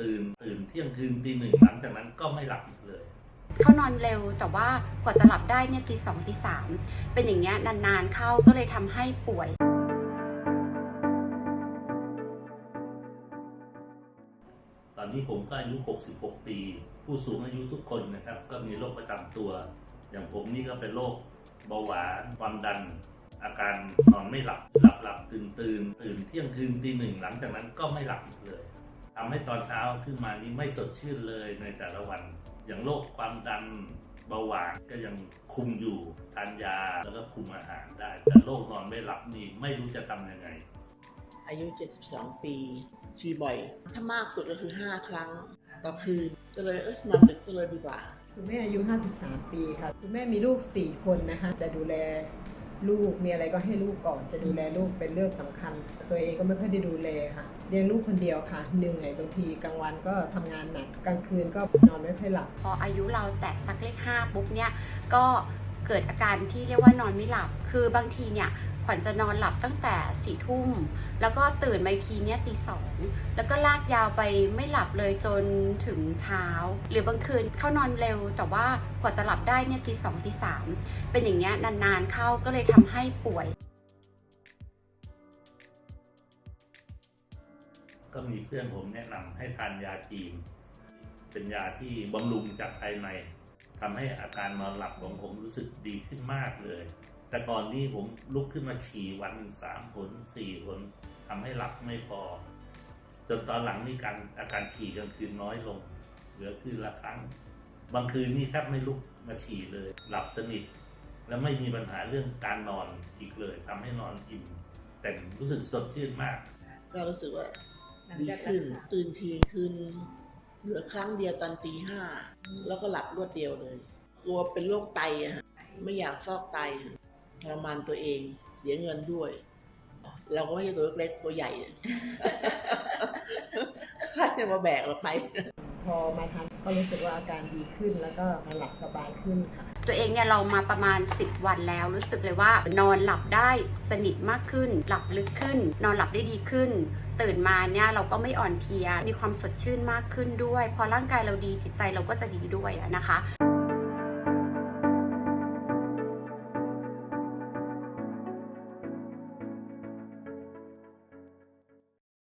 ตื่นตื่นเที่ยงคืนตีหนึ่งหลังจากนั้นก็ไม่หลับอีกเลยเขานอนเร็วแต่ว่ากว่าจะหลับได้เนี่ยตีสองตีสามเป็นอย่างเงี้ยนานๆเข้าก็เลยทำให้ป่วย ตอนนี้ผมก็อายุ 66 ปี ผู้สูงอายุทุกคนนะครับ ก็มีโรคประจำตัว อย่างผมนี่ก็เป็นโรคเบาหวานความดัน อาการนอนไม่หลับ หลับหลับตื่นตื่นตื่นเที่ยงคืนตีหนึ่งหลังจากนั้นก็ไม่หลับอีกเลย ทำให้ตอนเช้าขึ้นมานี่ไม่สดชื่นเลยในแต่ละวัน อย่างโรคความดันเบาหวานก็ยังคุมอยู่ทานยาแล้วก็คุมอาหารได้ แต่โรคนอนไม่หลับนี่ไม่รู้จะทำยังไง อายุ 72 ปีชีบ่อย ถ้ามากสุดก็คือ 5 ครั้งต่อคืนก็เลยเอ้ยนอนดึกซะเลยดีกว่า คุณแม่อายุ 53 ปีค่ะ คุณแม่มีลูก 4 คนนะคะ จะดูแล ลูกมีอะไรก็ให้ลูกก่อนจะดูแลลูกเป็นเรื่องสำคัญ ตัวเองก็ไม่ค่อยได้ดูแลค่ะเลี้ยงลูกคนเดียวค่ะเหนื่อยบางทีกลางวันก็ทำงานหนักกลางคืนก็นอนไม่ค่อยหลับ พออายุเราแตะสักเลขห้าปุ๊บเนี่ยก็เกิดอาการที่เรียกว่านอนไม่หลับ คือบางทีเนี่ย วัญจะนอนหลับตั้งแต่สี่ทุ่ม แล้วก็ตื่นมาอีกทีเนี่ยตีสองแล้วก็ลากยาวไปไม่หลับเลยจนถึงเช้า หรือบางคืนเข้านอนเร็ว แต่ว่ากว่าจะหลับได้เนี่ยตีสองตีสามเป็นอย่างเงี้ยนานๆเข้าก็เลยทำให้ป่วย ก็มีเพื่อนผมแนะนำให้ทานยาจีน เป็นยาที่บำรุงจากภายในทำให้อาการนอนหลับของผมรู้สึกดีขึ้นมากเลย แต่ก่อนนี้ผมลุกขึ้นมาฉี่วันสามผลสี่ผลทำให้หลับไม่พอ จนตอนหลังนี่การอาการฉี่กลางคืนน้อยลง เหลือคืนละครั้ง บางคืนนี่แทบไม่ลุกมาฉี่เลย หลับสนิท และไม่มีปัญหาเรื่องการนอนอีกเลยทำให้นอนอิ่มเต็มรู้สึกสดชื่นมาก ก็รู้สึกว่าดีขึ้นตื่นทีคืนเหลือครั้งเดียวตอนตีห้าแล้วก็หลับรวดเดียวเลย กลัวเป็นโรคไตอะฮะไม่อยากฟอกไต ทรมานตัวเองเสียเงินด้วย เราก็ไม่ใช่ตัวเล็กๆตัวใหญ่ใครจะมาแบกเราไป พอมาทานก็รู้สึกว่าอาการดีขึ้นแล้วก็หลับสบายขึ้นค่ะ ตัวเองเนี่ยเรามาประมาณ 10 วันแล้ว รู้สึกเลยว่านอนหลับได้สนิทมากขึ้น หลับลึกขึ้น นอนหลับได้ดีขึ้น ตื่นมาเนี่ยเราก็ไม่อ่อนเพลียมีความสดชื่นมากขึ้นด้วย พอร่างกายเราดีจิตใจเราก็จะดีด้วยอะนะคะ